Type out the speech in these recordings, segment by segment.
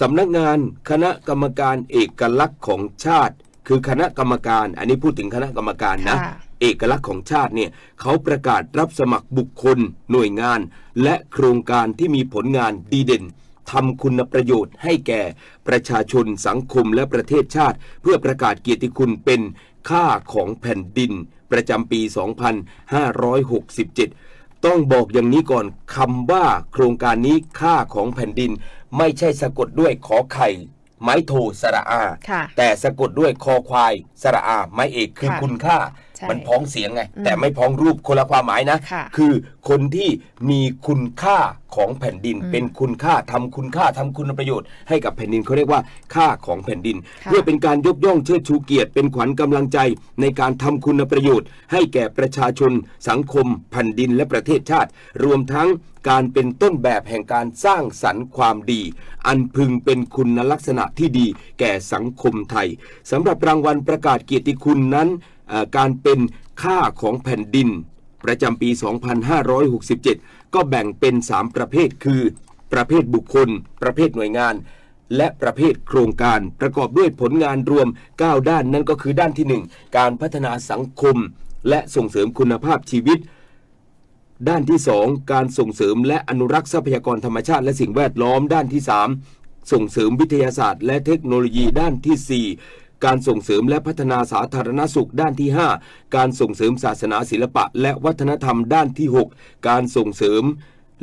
สำนักงานคณะกรรมการเอกลักษณ์ของชาติ คือคณะกรรมการ อันนี้พูดถึงคณะกรรมการนะ ค่ะ เอกลักษณ์ของชาติเนี่ยเขาประกาศรับสมัครบุคคล หน่วยงาน และโครงการที่มีผลงานดีเด่นทำคุณประโยชน์ให้แก่ประชาชนสังคมและประเทศชาติ เพื่อประกาศเกียรติคุณเป็นค่าของแผ่นดิน ประจำปี 2567 ต้องบอกอย่างนี้ก่อนคำว่าโครงการนี้ค่าของแผ่นดิน ไม่ใช่สะกดด้วยขอไข่ ไม้โทสระอา ค่ะ แต่สะกดด้วยคอควายสระอา ไม้เอกคือค่ะ คุณค่าใช่ มันพ้องเสียงไงอืมแต่ไม่พ้องรูปคนละความหมายนะค่ะคือคนที่มีคุณค่าของแผ่นดิน อืมเป็นคุณค่าทำคุณค่าทำคุณประโยชน์ให้กับแผ่นดินเขาเรียกว่าค่าของแผ่นดิน ค่ะ เพื่อเป็นการยกย่องเชิดชูเกียรติเป็นขวัญกำลังใจในการทำคุณประโยชน์ ให้แก่ประชาชน สังคมแผ่นดินและประเทศชาติ รวมทั้งการเป็นต้นแบบแห่งการสร้างสรรค์ความดี อันพึงเป็นคุณลักษณะที่ดี แก่สังคมไทยสำหรับรางวัลประกาศเกียรติคุณนั้นเอ่อ การเป็นค่าของแผ่นดิน ประจำปี 2567 ก็แบ่งเป็น 3 ประเภทคือ ประเภทบุคคล ประเภทหน่วยงาน และประเภทโครงการประกอบด้วยผลงานรวม 9 ด้านนั่นก็คือด้านที่ 1 การพัฒนาสังคม และส่งเสริมคุณภาพชีวิตด้านที่ 2 การส่งเสริมและอนุรักษ์ทรัพยากรธรรมชาติและสิ่งแวดล้อมด้านที่ 3 ส่งเสริมวิทยาศาสตร์ และเทคโนโลยีด้านทีสี่4 การส่งเสริมและพัฒนาสาธารณสุขด้านที่ 5 การส่งเสริมศาสนาศิลปะ และวัฒนธรรมด้านที่ 6 การส่งเสริม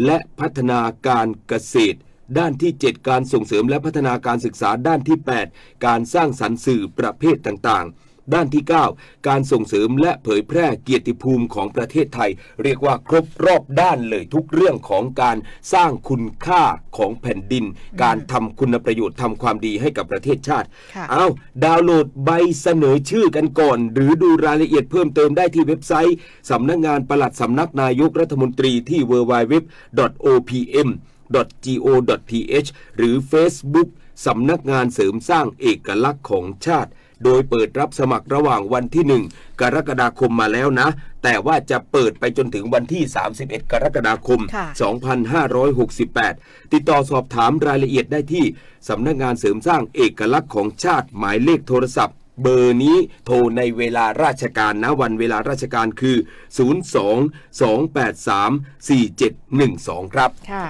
และพัฒนาการเกษตร ด้านที่ 7 การส่งเสริมและพัฒนาการศึกษาด้านที่ 8 การสร้างสรรค์สื่อประเภทต่างๆ ด้านที่ 9 การส่งเสริมและเผยแพร่เกียรติภูมิของประเทศไทย เรียกว่าครบรอบด้านเลยทุกเรื่องของการสร้างคุณค่าของแผ่นดิน การทำคุณประโยชน์ทำความดีให้กับประเทศชาติค่ะเอาดาวน์โหลดใบเสนอชื่อกันก่อน หรือดูรายละเอียดเพิ่มเติมได้ที่เว็บไซต์สำนักงานปลัดสำนักนายกรัฐมนตรีที่ www.opm.go.th หรือ Facebook สำนักงานเสริมสร้างเอกลักษณ์ของชาติ โดยเปิดรับสมัครระหว่างวันที่ 1 กรกฎาคมมาแล้วนะ แต่ว่าจะเปิดไปจนถึงวันที่ 31 กรกฎาคมค่ะ2568 ติดต่อสอบถามรายละเอียดได้ที่สำนักงานเสริมสร้างเอกลักษณ์ของชาติหมายเลขโทรศัพท์เบอร์นี้โทรในเวลาราชการนะวันเวลาราชการคือ 02 283 4712 ครับ ค่ะ